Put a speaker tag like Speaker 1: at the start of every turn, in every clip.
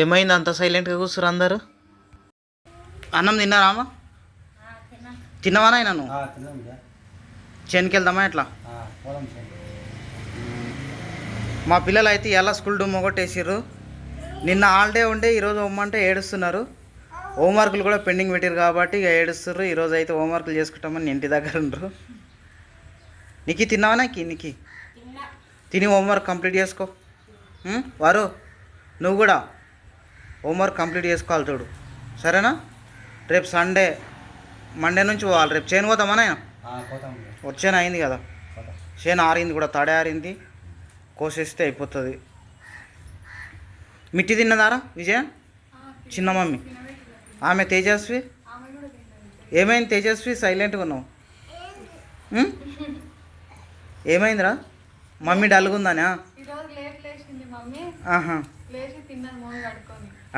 Speaker 1: ఏమైంది అంత సైలెంట్గా కూర్చురు అందరు? అన్నం తిన్నారా అమ్మ? తిన్నావా నాయన నువ్వు? చేనుకి వెళ్దామా ఎట్లా? మా పిల్లలు అయితే ఎలా స్కూల్ డుమ్మ కొట్టేసారు నిన్న హాలిడే ఉండే ఈరోజు హోమ్మంటే ఏడుస్తున్నారు. హోంవర్క్లు కూడా పెండింగ్ పెట్టారు కాబట్టి ఇక ఏడుస్తున్నారు ఈరోజు అయితే హోంవర్క్లు చేసుకుంటామని ఇంటి దగ్గర ఉండరు. నీకు తిన్నావా నాకు నీకు తిని హోంవర్క్ కంప్లీట్ చేసుకో? వారు? నువ్వు కూడా? హోంవర్క్ కంప్లీట్ చేసుకోవాలి చూడు. సరేనా? రేపు సండే. మండే నుంచి పోవాలి. రేపు చేను పోతామా నాయన? వచ్చేను అయింది కదా. చేను ఆరింది కూడా తడే ఆరింది. కోసేస్తే అయిపోతుంది. మిట్టి తిన్నదారా విజయ? చిన్న మమ్మీ. ఆమె తేజస్వి? ఏమైంది తేజస్వి? సైలెంట్గా ఉన్నావు? ఏమైందిరా? మమ్మీ డల్గుందానా?
Speaker 2: ఈరోజు లేట్ లేచింది మమ్మీ.
Speaker 1: ఆహా.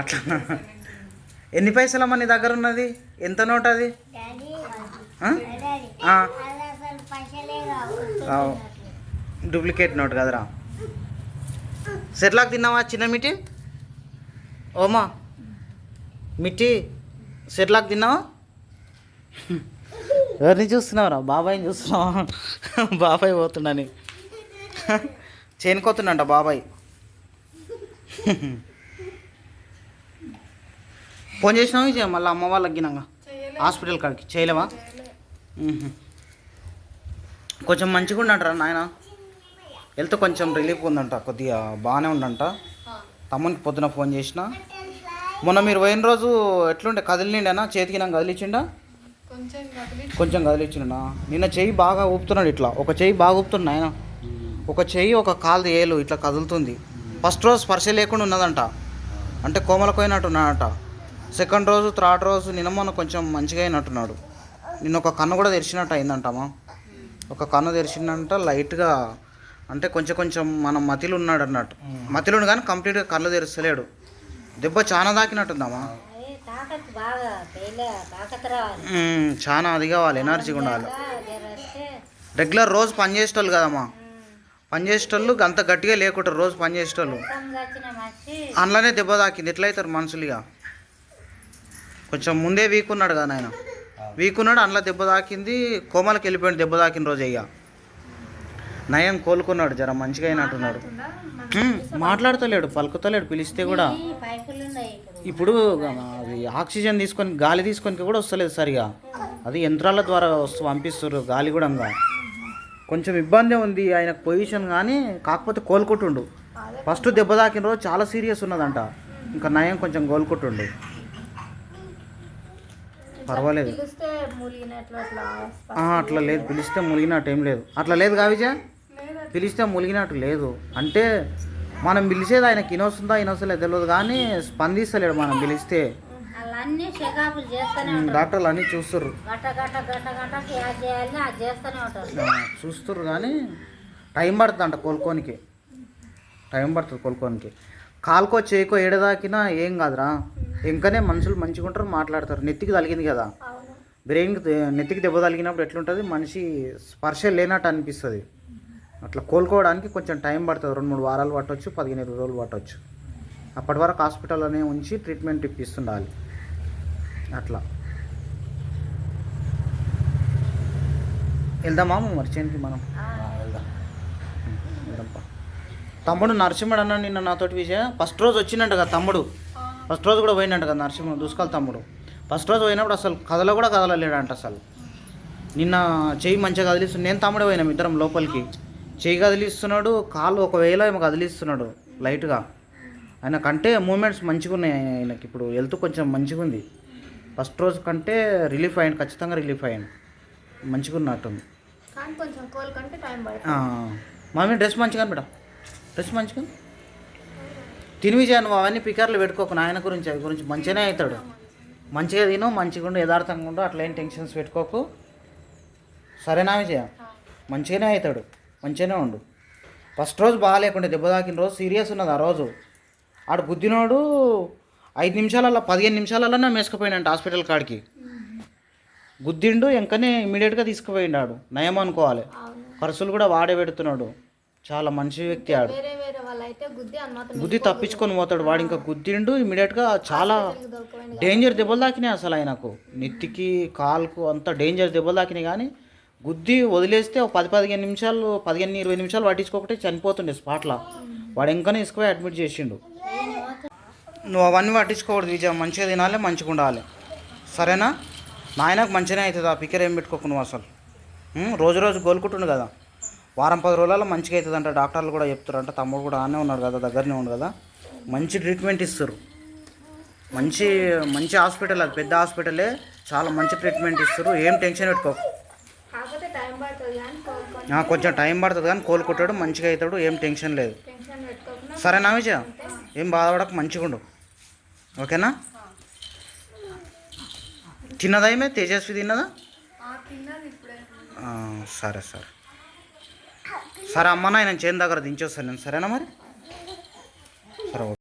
Speaker 1: అట్లా. ఎన్ని పైసలమ్మా నీ దగ్గర ఉన్నది? ఎంత నోట్ అది. డూప్లికేట్ నోట్ కదరా? సెట్లాక్ తిన్నావా చిన్న మిట్టి ఓమా మిట్టి సెట్లాక్ తిన్నావా? ఎవరిని చూస్తున్నావురా? బాబాయ్ని చూస్తున్నావా? బాబాయ్ పోతున్నాని చేనుకోతుండంట బాబాయ్. ఫోన్ చేసినావు మళ్ళీ అమ్మ వాళ్ళకి గినంగా? హాస్పిటల్ కాడికి చేయలేవా. కొంచెం మంచిగా ఉండంటారా నాయన. హెల్త్ కొంచెం రిలీఫ్ ఉందంట కొద్దిగా బాగానే ఉందంట
Speaker 2: ఆ,
Speaker 1: తమ్మునికి పొద్దున ఫోన్ చేసిన. మొన్న మీరు పోయిన రోజు ఎట్లుండే? కదిలిండేనా? చేతికి నాకు కదిలిచ్చిండా
Speaker 2: కొంచెం కదిలి
Speaker 1: కొంచెం కదిలిచ్చిండా నిన్న చెయ్యి బాగా ఊపుతున్నాడు ఇట్లా. ఒక చెయ్యి బాగా ఊపుతున్నాడు ఆయన ఒక చెయ్యి ఒక కాలు ఏలు ఇట్లా కదులుతుంది. ఫస్ట్ రోజు స్పర్శ లేకుండా ఉన్నదంట. అంటే కోమలకోయినట్టు ఉన్నాడట. సెకండ్ రోజు థర్డ్ రోజు నిన్న మొన్న కొంచెం మంచిగా అయినట్టున్నాడు. నిన్న ఒక కన్ను కూడా తెరిచినట్టు అయిందంటమ్మా. ఒక కన్ను తెరిచిందంట లైట్గా అంటే కొంచెం కొంచెం మనం మతిలో ఉన్నాడు అన్నట్టు. మతిలో కానీ కంప్లీట్గా కళ్ళు తెరుస్తలేడు. దెబ్బ చాలా దాకినట్టుందమ్మా మ్మ్, చాలా అది కావాలి ఎనర్జీగా ఉండాలి. రెగ్యులర్ రోజు పని చేసేటోళ్ళు కదమ్మా. పని చేసేటోళ్ళు అంత గట్టిగా లేకుంటారు రోజు పని చేసేటోళ్ళు. అందులోనే దెబ్బ తాకింది. ఎట్లయితారు మనుషులుగా కొంచెం ముందే వీక్ ఉన్నాడు కదా ఆయన వీక్ ఉన్నాడు అందులో దెబ్బ తాకింది కోమలకి వెళ్ళిపోయాడు దెబ్బ తాకిన రోజు అయ్యా నయం కోలుకున్నాడు జర మంచిగా అయినట్టున్నాడు. మాట్లాడతలేడు పలుకుతలేడు పిలిస్తే కూడా.
Speaker 3: ఇప్పుడు
Speaker 1: అది ఆక్సిజన్ తీసుకొని గాలి తీసుకొని కూడా వస్తలేదు సరిగా. అది యంత్రాల ద్వారా వస్తూ పంపిస్తారు గాలి కూడా ఇంకా. కొంచెం ఇబ్బంది ఉంది ఆయన పొజిషన్ కానీ కాకపోతే కోలుకుంటుండు. ఫస్ట్ దెబ్బ తాకిన రోజు చాలా సీరియస్ ఉన్నదంట. ఇంకా నయం కొంచెం కోలుకుంటుండు. పర్వాలేదు.
Speaker 2: అట్లా
Speaker 1: లేదు. పిలిస్తే ములిగినట్టు ఏం లేదు. అట్లా లేదు కావిజా పిలిస్తే ములిగినట్టు లేదు. అంటే మనం పిలిచేది ఆయనకి ఇనొస్తుందా ఇనొస్తలేదు తెలియదు కానీ స్పందిస్తలేడు మనం పిలిస్తే. డాక్టర్లు అన్నీ చూస్తారు చూస్తారు కానీ టైం పడుతుంది అంట కోలుకోనికి. టైం పడుతుంది కోలుకోనికి. కాలుకో చేకో ఏడదాకినా ఏం కాదురా. ఇంకనే మనుషులు మంచిగా ఉంటారు మాట్లాడతారు. నెత్తికి తగిలింది కదా. దే- నెత్తికి దెబ్బ తగిలినప్పుడు ఎట్లుంటుంది? మనిషి స్పర్శ లేనట్టు అనిపిస్తుంది. అట్లా కోలుకోవడానికి కొంచెం టైం పడుతుంది. రెండు మూడు వారాలు పట్టవచ్చు పదిహేను ఇరవై రోజులు పట్టవచ్చు అప్పటి వరకు హాస్పిటల్లోనే ఉంచి ట్రీట్మెంట్ ఇప్పిస్తుండాలి. అట్లా. వెళ్దామా మరి? చేనికి మనం.
Speaker 4: వెళ్దాం.
Speaker 1: వెళ్దాంపా. తమ్ముడు నరసింహుడు అన్నాడు నిన్న నాతోటి విజయ. ఫస్ట్ రోజు వచ్చిందంట కదా తమ్ముడు. ఫస్ట్ రోజు కూడా పోయినట్టు కదా నరసింహుడు దూసుకాల తమ్ముడు. ఫస్ట్ రోజు పోయినప్పుడు అసలు కథలో కూడా కదలలేడంట అసలు. నిన్న చెయ్యి మంచిగా కదిలిస్తున్నాడు నేను తమ్ముడే పోయినాం ఇద్దరం లోపలికి. చెయ్యి కదిలిస్తున్నాడు కాలు ఒకవేళ ఏమో కదిలిస్తున్నాడు లైట్గా. ఆయన కంటే మూమెంట్స్ మంచిగా ఉన్నాయి ఆయనకి ఇప్పుడు హెల్త్ కొంచెం మంచిగా ఉంది ఫస్ట్ రోజు కంటే రిలీఫ్ అయ్యింది ఖచ్చితంగా రిలీఫ్ అయ్యాను మంచిగా ఉన్నట్టుంది మమ్మీ డ్రెస్ మంచిగా బిడ డ్రెస్ మంచిగా తిని విజయ నువ్వు అవన్నీ పికర్లు పెట్టుకోకు నాయన గురించి అవి గురించి మంచిగానే అవుతాడు. మంచిగా తిను మంచిగా ఉండు యథార్థంగా ఉండు అట్లా ఏం టెన్షన్స్ పెట్టుకోకు. సరేనా విజయ? మంచిగానే అవుతాడు మంచిగానే ఉండు. ఫస్ట్ రోజు బాగాలేకుండే దెబ్బ తాకిన రోజు సీరియస్ ఉన్నది ఆ రోజు. ఆడు గుద్దినోడు ఐదు నిమిషాలలో పదిహేను నిమిషాలలోనే మేసుకుపోయినంట హాస్పిటల్ కాడికి. గుద్దిండు వెంకనే ఇమీడియట్గా తీసుకుపోయిండు ఆడు నయం అనుకోవాలి. ఖర్చులు కూడా వాడే పెడుతున్నాడు. చాలా మంచి వ్యక్తి ఆడు.
Speaker 2: గుద్ది
Speaker 1: తప్పించుకొని పోతాడు. వాడు ఇంకా గుద్దిండు ఇమీడియట్గా చాలా డేంజర్ దెబ్బలు తాకినాయి అసలు ఆయనకు. నెత్తికి కాలుకు అంత డేంజర్ దెబ్బలు తాకినాయి కానీ గుద్ది వదిలేస్తే పది పదిహేను నిమిషాలు పదిహేను ఇరవై నిమిషాలు పట్టించుకోకపోతే చనిపోతుండే స్పాట్లో వాడు ఇంకనే ఇసుకుపోయి అడ్మిట్ చేసిండు. నువ్వు అవన్నీ పట్టించుకోకూడదు విజయం. మంచిగా తినాలి మంచిగా ఉండాలి. సరేనా? నాయనకు మంచిగానే అవుతుంది. ఆ పిక్కర్ ఏం పెట్టుకోకు నువ్వు అసలు? రోజు రోజు కోలుకుంటుండు కదా. వారం పది రోజులలో మంచిగా అవుతుంది అంట డాక్టర్లు కూడా చెప్తారు అంటే తమ్ముడు కూడా ఆనే ఉన్నాడు కదా దగ్గరనే ఉన్నాడు కదా. మంచి ట్రీట్మెంట్ ఇస్తారు మంచి మంచి హాస్పిటల్ అది. పెద్ద హాస్పిటలే చాలా మంచి ట్రీట్మెంట్ ఇస్తారు ఏం టెన్షన్ పెట్టుకోకు కొంచెం టైం పడుతుంది కానీ కోలుకుంటాడు మంచిగా అవుతాడు ఏం టెన్షన్ లేదు. సరేనా విజయ ఏం బాధపడక మంచిగా ఉండు ఓకేనా? తిన్నదా ఏమే తేజస్వి తిన్నదా? సరే సరే. సరే అమ్మ నాయన చేను దగ్గర దించేస్తాను నేను. సరేనా మరి? సరే